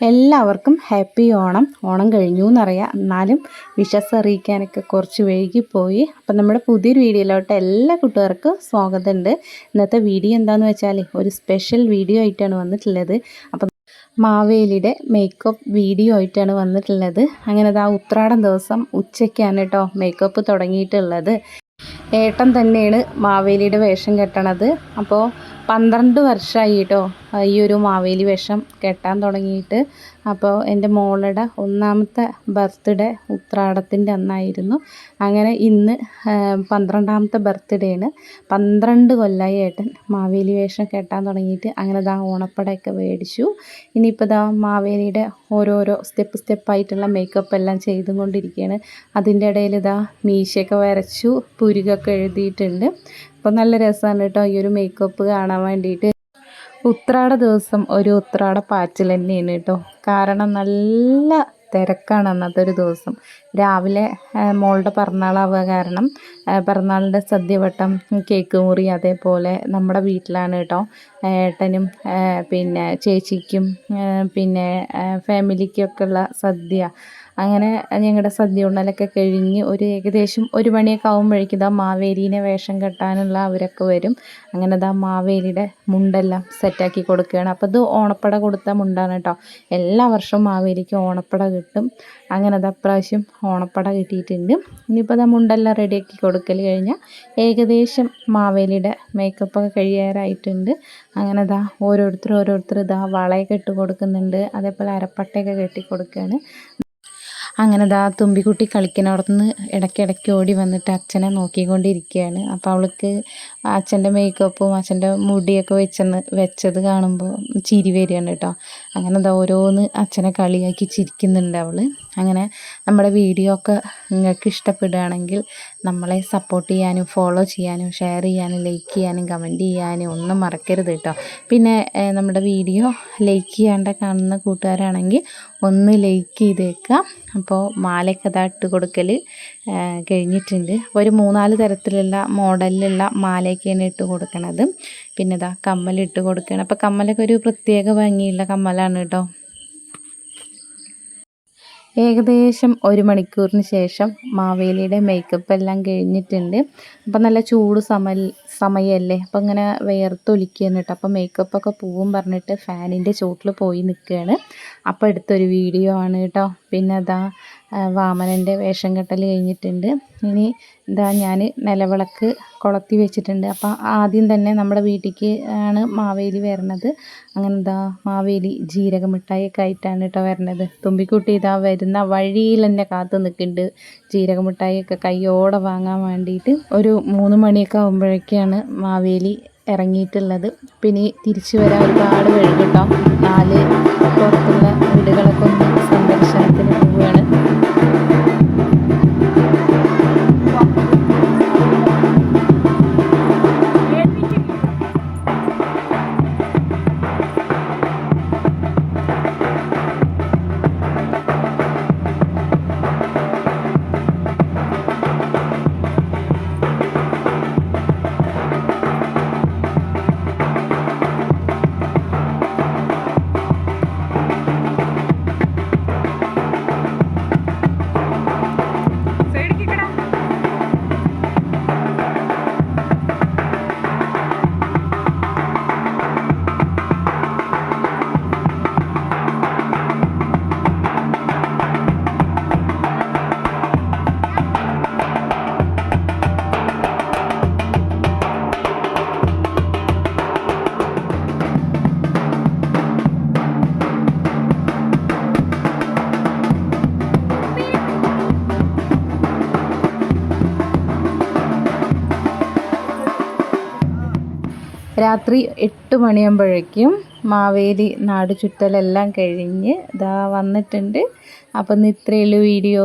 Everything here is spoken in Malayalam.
എല്ലാവർക്കും ഹാപ്പി ഓണം. ഓണം കഴിഞ്ഞു എന്നറിയാം എന്നാലും വിഷസ് അറിയിക്കാനൊക്കെ കുറച്ച് വൈകിപ്പോയി. അപ്പം നമ്മുടെ പുതിയൊരു വീഡിയോയിലോട്ട് എല്ലാ കൂട്ടുകാർക്കും സ്വാഗതമുണ്ട്. ഇന്നത്തെ വീഡിയോ എന്താണെന്ന് വെച്ചാൽ ഒരു സ്പെഷ്യൽ വീഡിയോ ആയിട്ടാണ് വന്നിട്ടുള്ളത്. അപ്പം മാവേലിയുടെ മേക്കപ്പ് വീഡിയോ ആയിട്ടാണ് വന്നിട്ടുള്ളത്. അങ്ങനെ ആ ഉത്രാടം ദിവസം ഉച്ചയ്ക്കാണ് കേട്ടോ മേക്കപ്പ് തുടങ്ങിയിട്ടുള്ളത്. ഏട്ടൻ തന്നെയാണ് മാവേലിയുടെ വേഷം കെട്ടണത്. അപ്പോൾ പന്ത്രണ്ട് വർഷമായി കേട്ടോ ഈ ഒരു മാവേലി വേഷം കെട്ടാൻ തുടങ്ങിയിട്ട്. അപ്പോൾ എന്റെ മോളുടെ ഒന്നാമത്തെ ബർത്ത്ഡേ ഉത്രാടത്തിന്റെ അന്നായിരുന്നു. അങ്ങനെ ഇന്ന് പന്ത്രണ്ടാമത്തെ ബർത്ത്ഡേ ആണ് പന്ത്രണ്ട് കൊല്ലമായി ഏട്ടൻ മാവേലി വേഷം കെട്ടാൻ തുടങ്ങിയിട്ട് അങ്ങനെ ദാ ഓണപ്പടയൊക്കെ മേടിച്ചു. ഇനിയിപ്പോൾ ദാ മാവേലിയുടെ ഓരോരോ സ്റ്റെപ്പ് സ്റ്റെപ്പായിട്ടുള്ള മേക്കപ്പ് എല്ലാം ചെയ്തുകൊണ്ടിരിക്കുകയാണ്. അതിന്റെ ഇടയിൽ ഇതാ മീശയൊക്കെ വരച്ചു പുരുകൊക്കെ എഴുതിയിട്ടുണ്ട്. അപ്പോൾ നല്ല രസമാണ് കേട്ടോ ഈ ഒരു മേക്കപ്പ് കാണാൻ വേണ്ടിയിട്ട്. ഉത്രാട ദിവസം ഒരു ഉത്രാട പാച്ചിൽ തന്നെയാണ് കേട്ടോ. കാരണം നല്ല തിരക്കാണ് അന്നത്തെ ഒരു ദിവസം. രാവിലെ മോളുടെ പിറന്നാളാവുക കാരണം പിറന്നാളിന്റെ സദ്യവട്ടം കേക്ക് മുറി അതേപോലെ നമ്മുടെ വീട്ടിലാണ് കേട്ടോ. ഏട്ടനും പിന്നെ ചേച്ചിക്കും പിന്നെ ഫാമിലിക്കൊക്കെ ഉള്ള സദ്യ. അങ്ങനെ ഞങ്ങളുടെ സദ്യ ഉണ്ണലൊക്കെ കഴിഞ്ഞ് ഒരു ഏകദേശം ഒരു മണിയൊക്കെ ആകുമ്പോഴേക്കും ഇതാ മാവേലീനെ വേഷം കെട്ടാനുള്ള അവരൊക്കെ വരും. അങ്ങനെ ഇതാ മാവേലിയുടെ മുണ്ടെല്ലാം സെറ്റാക്കി കൊടുക്കുകയാണ്. അപ്പോൾ ഇത് ഓണപ്പട കൊടുത്ത മുണ്ടാണ് കേട്ടോ. എല്ലാ വർഷവും മാവേലിക്ക് ഓണപ്പട കിട്ടും. അങ്ങനെ അത് അപ്രാവശ്യം ഓണപ്പട കിട്ടിയിട്ടുണ്ട്. ഇനിയിപ്പോൾ ഇതാ മുണ്ടെല്ലാം റെഡിയാക്കി കൊടുക്കൽ കഴിഞ്ഞാൽ ഏകദേശം മാവേലിയുടെ മേക്കപ്പൊക്കെ കഴിയാറായിട്ടുണ്ട്. അങ്ങനെ ഇതാ ഓരോരുത്തർ ഓരോരുത്തർ ഇതാ വളയൊക്കെ ഇട്ട് കൊടുക്കുന്നുണ്ട്. അതേപോലെ അരപ്പട്ടയൊക്കെ കെട്ടി കൊടുക്കുകയാണ്. അങ്ങനെ ദാ തുമ്പിക്കുട്ടി കളിക്കുന്നിടത്തുനിന്ന് ഇടയ്ക്കിടയ്ക്ക് ഓടി വന്നിട്ട് അച്ഛനെ നോക്കിക്കൊണ്ടിരിക്കുകയാണ്. അപ്പോൾ അവൾക്ക് അച്ഛന്റെ മേക്കപ്പും അച്ഛന്റെ മുടിയൊക്കെ വെച്ചെന്ന് വെച്ചത് കാണുമ്പോൾ ചിരി വരികയാണ് കേട്ടോ. അങ്ങനെ ദാ ഓരോന്ന് അച്ഛനെ കളിയാക്കി ചിരിക്കുന്നുണ്ട് അവൾ അങ്ങനെ നമ്മുടെ വീഡിയോ ഒക്കെ നിങ്ങൾക്ക് ഇഷ്ടപ്പെടുകയാണെങ്കിൽ നമ്മളെ സപ്പോർട്ട് ചെയ്യാനും ഫോളോ ചെയ്യാനും ഷെയർ ചെയ്യാനും ലൈക്ക് ചെയ്യാനും കമന്റ് ചെയ്യാനും ഒന്നും മറക്കരുത് കേട്ടോ. പിന്നെ നമ്മുടെ വീഡിയോ ലൈക്ക് ചെയ്യാണ്ട് കാണുന്ന കൂട്ടുകാരാണെങ്കിൽ ഒന്ന് ലൈക്ക് ചെയ്തേക്കുക. അപ്പോൾ മാലയൊക്കെ അതാ ഇട്ട് കൊടുക്കൽ കഴിഞ്ഞിട്ടുണ്ട്. ഒരു മൂന്നാൽ തരത്തിലുള്ള മോഡലിലുള്ള മാലയൊക്കെയാണ് ഇട്ട് കൊടുക്കണത്. പിന്നെ ഇതാ കമ്മലിട്ട് കൊടുക്കണം അപ്പോൾ കമ്മലൊക്കെ ഒരു പ്രത്യേക ഭംഗിയുള്ള കമ്മലാണ് കേട്ടോ. ഏകദേശം ഒരു മണിക്കൂറിന് ശേഷം മാവേലിയുടെ മേക്കപ്പ് എല്ലാം കഴിഞ്ഞിട്ടുണ്ട്. അപ്പം നല്ല ചൂട് സമ സമയമല്ലേ അപ്പം ഇങ്ങനെ വിയർത്തൊലിക്കുകയാണ് കേട്ടോ അപ്പം മേക്കപ്പൊക്കെ പോവും പറഞ്ഞിട്ട് ഫാനിന്റെ ചോട്ടിൽ പോയി നിൽക്കുകയാണ് അപ്പോൾ എടുത്തൊരു വീഡിയോ ആണ് കേട്ടോ പിന്നെ അതാ വാമനന്റെ വേഷം കെട്ടൽ കഴിഞ്ഞിട്ടുണ്ട്. ഇനി ഇതാ ഞാൻ നിലവിളക്ക് കൊളത്തി വെച്ചിട്ടുണ്ട്. അപ്പോൾ ആദ്യം തന്നെ നമ്മുടെ വീട്ടിലേക്ക് ആണ് മാവേലി വരണത്. അങ്ങനെ ഇതാ മാവേലി ജീരക മിഠായിയൊക്കെ ആയിട്ടാണ് കേട്ടോ വരണത്. തുമ്പിക്കുട്ടി ഇതാ വരുന്ന വഴിയിൽ തന്നെ കാത്തു നിൽക്കുന്നുണ്ട് ജീരക മിഠായിയൊക്കെ കയ്യോടെ വാങ്ങാൻ വേണ്ടിയിട്ട് ഒരു മൂന്ന് മണിയൊക്കെ ആകുമ്പോഴേക്കാണ് മാവേലി ഇറങ്ങിയിട്ടുള്ളത്. പിന്നെ തിരിച്ചു വരാൻ ഒരുപാട് വഴി കേട്ടോ നാല് പുറത്തുള്ള വീടുകളൊക്കെ ഒന്ന് രാത്രി എട്ട് മണിയാകുമ്പോഴേക്കും മാവേലി നാട് ചുറ്റലെല്ലാം കഴിഞ്ഞ് ഇതാ വന്നിട്ടുണ്ട്. അപ്പം ഇന്ന് ഇത്രയേ ഉള്ളൂ വീഡിയോ.